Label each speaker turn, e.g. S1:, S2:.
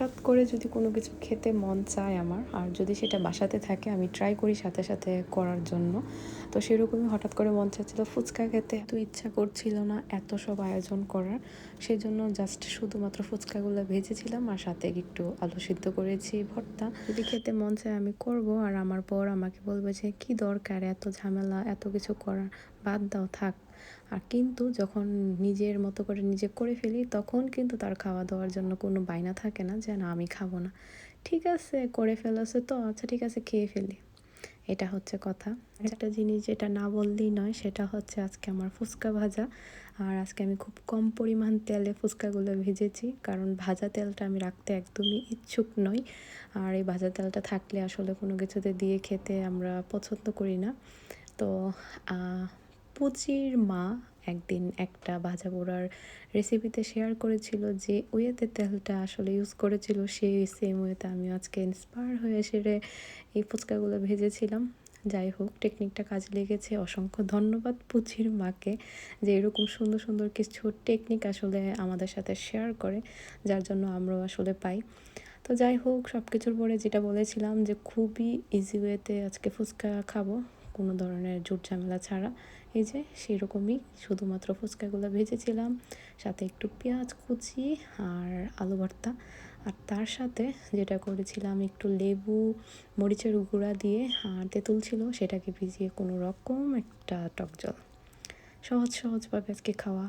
S1: হঠাৎ করে যদি কোনো কিছু খেতে মন চায় আমার, আর যদি সেটা বাসাতে থাকে, আমি ট্রাই করি সাথে সাথে করার জন্য। তো সেরকমই হঠাৎ করে মন চাচ্ছিল ফুচকা খেতে। এত ইচ্ছা করছিল না এত সব আয়োজন করার। সেই জন্য জাস্ট শুধুমাত্র ফুচকাগুলো ভেজেছিলাম আর সাথে একটু আলু সিদ্ধ করেছি, ভর্তা। যদি খেতে মন চায় আমি করব আর আমার পর আমাকে বলবে যে, কি দরকার এত ঝামেলা, এত কিছু করার? বাদ দাও, থাক। আর কিন্তু যখন নিজের মতো করে নিজে করে ফেলি, তখন কিন্তু তার খাওয়া দাওয়ার জন্য কোনো বায়না থাকে না যে, না, আমি খাব না। ঠিক আছে, করে ফেলেছে তো আচ্ছা ঠিক আছে, খেয়ে ফেলি। এটা হচ্ছে কথা। একটা জিনিস যেটা না বললেই নয় সেটা হচ্ছে আজকে আমার ফুচকা ভাজা। আর আজকে আমি খুব কম পরিমাণ তেলে ফুচকাগুলো ভেজেছি কারণ ভাজা তেলটা আমি রাখতে একদমই ইচ্ছুক নই। আর এই ভাজা তেলটা থাকলে আসলে কোনো কিছুতে দিয়ে খেতে আমরা পছন্দ করি না। তো পুচির মা একদিন একটা ভাজা পোড়ার রেসিপিতে শেয়ার করেছিল যে ওয়েতে তেলটা আসলে ইউজ করেছিল, সেই সেম ওয়েতে আমি আজকে ইন্সপায়ার হয়ে সেরে এই ফুচকাগুলো ভেজেছিলাম। যাই হোক টেকনিকটা কাজে লেগেছে। অসংখ্য ধন্যবাদ পুচির মাকে যে এরকম সুন্দর সুন্দর কিছু টেকনিক আসলে আমাদের সাথে শেয়ার করে, যার জন্য আমরাও আসলে পাই। তো যাই হোক সব কিছুর পরে যেটা বলেছিলাম যে খুবই ইজি ওয়েতে আজকে ফুচকা খাব। কোনো ধরনের জোট ঝামেলা ছাড়া। এই যে সেরকমই শুধুমাত্র ফুচকাগুলো ভেজেছিলাম, সাথে একটু পেঁয়াজ কুচি আর আলু ভর্তা। আর তার সাথে যেটা করেছিলাম, একটু লেবু, মরিচের গুঁড়া দিয়ে, আর তেঁতুল ছিল, সেটাকে ভিজিয়ে কোনো রকম একটা টক জল। সহজ সহজভাবে আজকে খাওয়া